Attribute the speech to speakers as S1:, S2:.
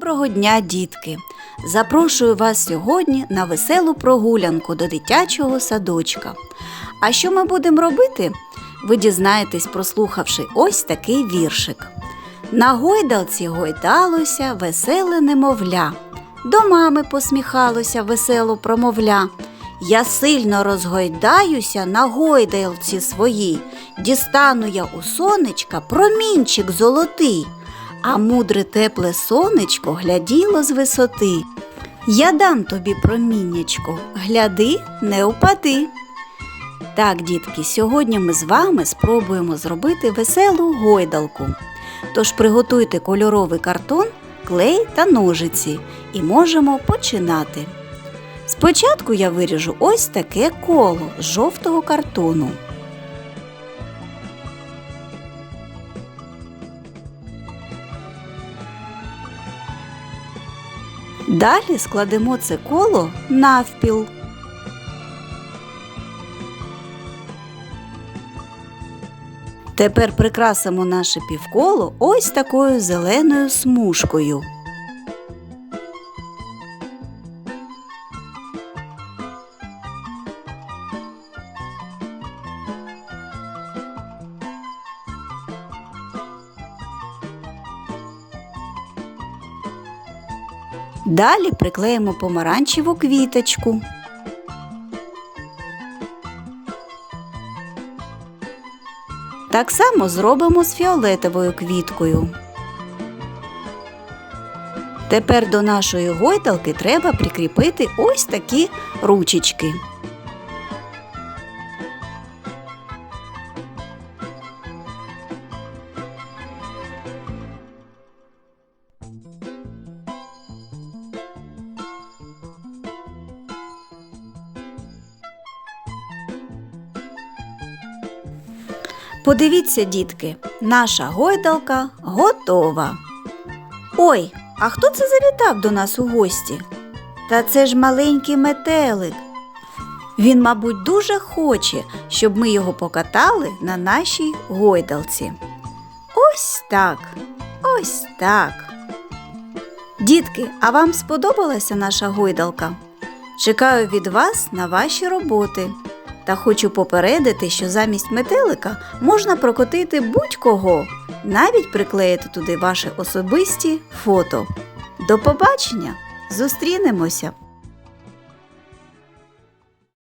S1: Доброго дня, дітки! Запрошую вас сьогодні на веселу прогулянку до дитячого садочка. А що ми будемо робити? Ви дізнаєтесь, прослухавши ось такий віршик. На гойдалці гойдалося веселе немовля. До мами посміхалося весело промовля. Я сильно розгойдаюся на гойдалці своїй, дістану я у сонечка промінчик золотий, а мудре тепле сонечко гляділо з висоти. Я дам тобі проміннячко, гляди, не упади. Так, дітки, сьогодні ми з вами спробуємо зробити веселу гойдалку. Тож приготуйте кольоровий картон, клей та ножиці і можемо починати. Спочатку я виріжу ось таке коло з жовтого картону. Далі складемо це коло навпіл. Тепер прикрасимо наше півколо ось такою зеленою смужкою. Далі приклеїмо помаранчеву квіточку. Так само зробимо з фіолетовою квіткою. Тепер до нашої гойдалки треба прикріпити ось такі ручечки. Подивіться, дітки, наша гойдалка готова. Ой, а хто це завітав до нас у гості? Та це ж маленький метелик. Він, мабуть, дуже хоче, щоб ми його покатали на нашій гойдалці. Ось так, ось так. Дітки, а вам сподобалася наша гойдалка? Чекаю від вас на ваші роботи. Та хочу попередити, що замість метелика можна прокотити будь-кого, навіть приклеїти туди ваші особисті фото. До побачення! Зустрінемося!